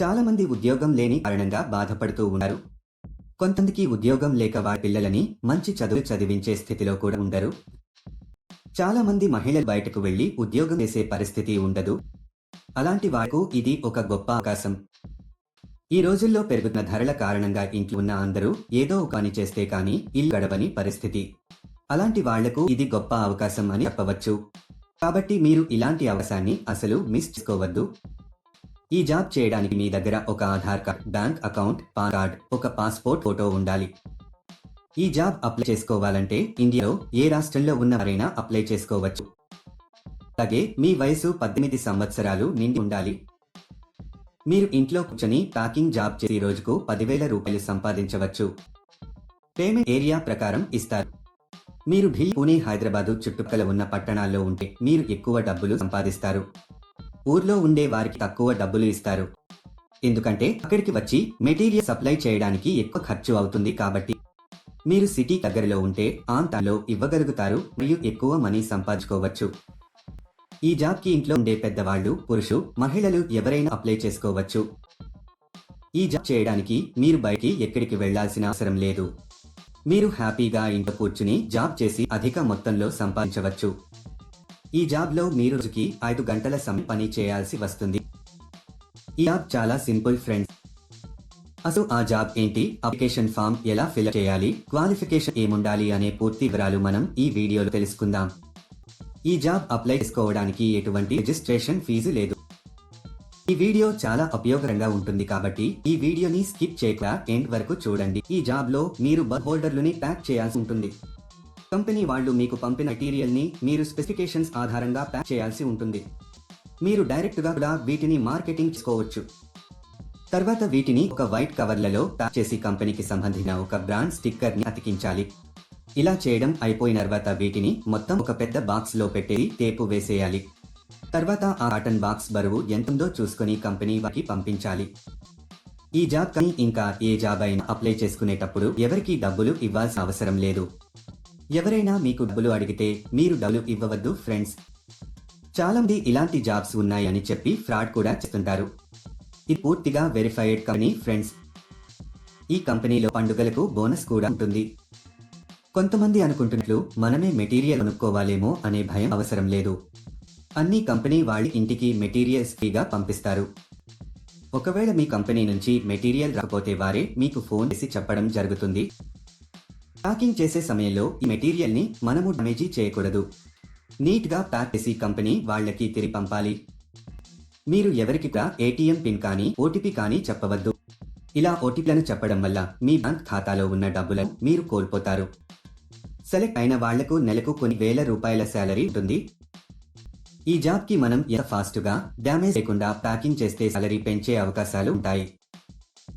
చాలా మంది ఉద్యోగం లేని కారణంగా బాధపడుతూ ఉన్నారు కొంతమందికి ఉద్యోగం లేక వారి పిల్లలని మంచి చదువు చదివించే స్థితిలో కూడా ఉండరు. చాలా మంది మహిళలు బయటకు వెళ్ళి ఉద్యోగం చేసే పరిస్థితి ఉండదు. అలాంటి వారికి ఇది ఒక గొప్ప అవకాశం. ఈ రోజుల్లో పెరుగుతున్న ధరల కారణంగా ఇంట్లో ఉన్న అందరూ ఏదో ఒక పని చేస్తే కానీ ఇల్లు గడవని పరిస్థితి. అలాంటి వాళ్ళకు ఇది గొప్ప అవకాశం అని చెప్పవచ్చు. కాబట్టి మీరు ఇలాంటి అవకాశాన్ని అసలు మిస్ చేసుకోవద్దు. ఈ జాబ్ చేయడానికి మీ దగ్గర ఒక Aadhaar card bank account PAN card ఒక పాస్పోర్ట్ ఫోటో ఉండాలి. ఈ జాబ్ అప్లై చేసుకోవాలంటే ఇండియాలో ఏ రాష్ట్రంలో ఉన్నవారైనా అప్లై చేసుకోవచ్చు. అలాగే మీ వయసు పద్దెనిమిది సంవత్సరాలు నిండి ఉండాలి. మీరు ఇంట్లో కూర్చొని ప్యాకింగ్ జాబ్ చేసి రోజుకు పదివేల రూపాయలు సంపాదించవచ్చు. పేమెంట్ ఏరియా ప్రకారం ఇస్తారు. మీరు ఢిల్లీ పూణే హైదరాబాదు చుట్టుపక్కల ఉన్న పట్టణాల్లో ఉంటే మీరు ఎక్కువ డబ్బులు సంపాదిస్తారు. ఊర్లో ఉండే వారికి తక్కువ డబ్బులు ఇస్తారు. ఎందుకంటే అక్కడికి వచ్చి మెటీరియల్ సప్లై చేయడానికి ఎక్కువ ఖర్చు అవుతుంది కాబట్టి మీరు సిటీ దగ్గరలో ఉంటే ఆంతాలో ఇవ్వగలుగుతారు మరియు ఎక్కువ మనీ సంపాదించుకోవచ్చు. ఈ జాబ్కి ఇంట్లో ఉండే పెద్దవాళ్ళు పురుషు మహిళలు ఎవరైనా అప్లై చేసుకోవచ్చు. ఈ జాబ్ చేయడానికి మీరు బయటికి ఎక్కడికి వెళ్ళాల్సిన అవసరం లేదు. మీరు హ్యాపీగా ఇంట్లో కూర్చుని జాబ్ చేసి అధిక మొత్తంలో సంపాదించవచ్చు. ఈ జాబ్లో మీరు రోజుకి ఐదు గంటల సమయం పని చేయాల్సి వస్తుంది. ఈ జాబ్ చాలా సింపుల్ ఫ్రెండ్స్. అసలు ఆ జాబ్ ఏంటి? అప్లికేషన్ ఫామ్ ఎలా ఫిల్ చేయాలి? క్వాలిఫికేషన్ ఏముండాలి అనే పూర్తి వివరాలు మనం ఈ వీడియోలో తెలుసుకుందాం. ఈ జాబ్ అప్లై చేసుకోవడానికి ఎటువంటి రిజిస్ట్రేషన్ ఫీజు లేదు. ఈ వీడియో చాలా ఉపయోగకరంగా ఉంటుంది కాబట్టి ఈ వీడియోని స్కిప్ చేయకుండా ఎండ్ వరకు చూడండి. ఈ జాబ్లో మీరు బర్త్ హోల్డర్లని ప్యాక్ చేయాల్సి ఉంటుంది. కంపెనీ వాళ్ళు మీకు పంపిన మెటీరియల్ని మీరు స్పెసిఫికేషన్స్ ఆధారంగా ప్యాక్ చేయాల్సి ఉంటుంది. మీరు డైరెక్ట్గా కూడా వీటిని మార్కెటింగ్ చేసుకోవచ్చు. తర్వాత వీటిని ఒక వైట్ కవర్లలో ప్యాక్ చేసి కంపెనీకి సంబంధించిన ఒక బ్రాండ్ స్టిక్కర్ని అతికించాలి. ఇలా చేయడం అయిపోయిన తర్వాత వీటిని మొత్తం ఒక పెద్ద బాక్స్లో పెట్టేసి టేపు వేసేయాలి. తర్వాత ఆ కాటన్ బాక్స్ బరువు ఎంతుందో చూసుకుని కంపెనీ వారికి పంపించాలి. ఈ జాబ్ కానీ ఇంకా ఏ జాబ్ అయినా అప్లై చేసుకునేటప్పుడు ఎవరికి డబ్బులు ఇవ్వాల్సిన అవసరం లేదు. ఎవరైనా మీకు డబ్బులు అడిగితే మీరు డబ్బులు ఇవ్వవద్దు ఫ్రెండ్స్. చాలా మంది ఇలాంటి జాబ్స్ ఉన్నాయని చెప్పి ఫ్రాడ్ కూడా చేస్తుంటారు. ఇది పూర్తిగా వెరిఫైడ్ కంపెనీ ఫ్రెండ్స్ ఈ కంపెనీలో పండుగలకు బోనస్ కూడా ఉంటుంది. కొంతమంది అనుకుంటున్నట్లు మనమే మెటీరియల్ కొనుక్కోవాలేమో అనే భయం అవసరం లేదు. అన్ని కంపెనీ వాళ్ళ ఇంటికి మెటీరియల్స్ ఫ్రీగా పంపిస్తారు. ఒకవేళ మీ కంపెనీ నుంచి మెటీరియల్ రాకపోతే వారే మీకు ఫోన్ చేసి చెప్పడం జరుగుతుంది. ప్యాకింగ్ చేసే సమయంలో ఈ మెటీరియల్ని మనము డ్యామేజీ చేయకూడదు. నీట్గా ప్యాక్ చేసి కంపెనీ వాళ్ళకి తిరిగి పంపాలి. మీరు ఎవరికి ఏటీఎం పిన్ కానీ ఓటీపీ కానీ చెప్పవద్దు. ఇలా ఓటీపీలను చెప్పడం వల్ల మీ బ్యాంక్ ఖాతాలో ఉన్న డబ్బులను మీరు కోల్పోతారు. సెలెక్ట్ అయిన వాళ్ళకు నెలకు కొన్ని వేల రూపాయల శాలరీ ఉంటుంది. ఈ జాబ్కి మనం ఎంత ఫాస్ట్గా డ్యామేజ్ లేకుండా ప్యాకింగ్ చేస్తే సాలరీ పెంచే అవకాశాలు ఉంటాయి.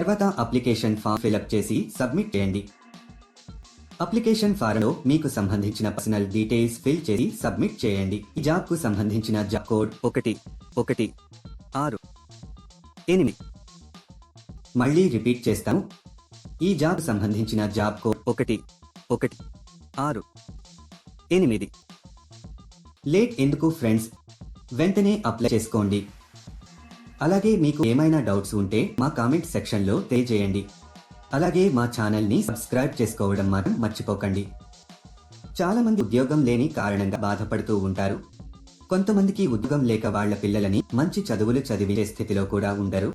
తర్వాత అప్లికేషన్ ఫామ్ ఫిలప్ చేసి సబ్మిట్ చేయండి. అప్లికేషన్ ఫారంలో మీకు సంబంధించిన పర్సనల్ డీటెయిల్స్ ఫిల్ చేసి సబ్మిట్ చేయండి. ఈ జాబ్కు సంబంధించిన జాబ్ కోడ్ ఒకటి ఒకటి ఆరు ఎనిమిది. మళ్ళీ రిపీట్ చేస్తాను. ఈ జాబ్ సంబంధించిన జాబ్ కోడ్ ఒకటి ఒకటి ఆరు ఎనిమిది. లేట్ ఎందుకు ఫ్రెండ్స్? వెంటనే అప్లై చేసుకోండి. అలాగే మీకు ఏమైనా డౌట్స్ ఉంటే మా కామెంట్ సెక్షన్లో తెలియజేయండి. అలాగే మా ఛానల్ని సబ్స్క్రైబ్ చేసుకోవడం మాత్రం మర్చిపోకండి. చాలా మంది ఉద్యోగం లేని కారణంగా బాధపడుతూ ఉంటారు. కొంతమందికి ఉద్యోగం లేక వాళ్ళ పిల్లలని మంచి చదువులు చదివే స్థితిలో కూడా ఉండరు.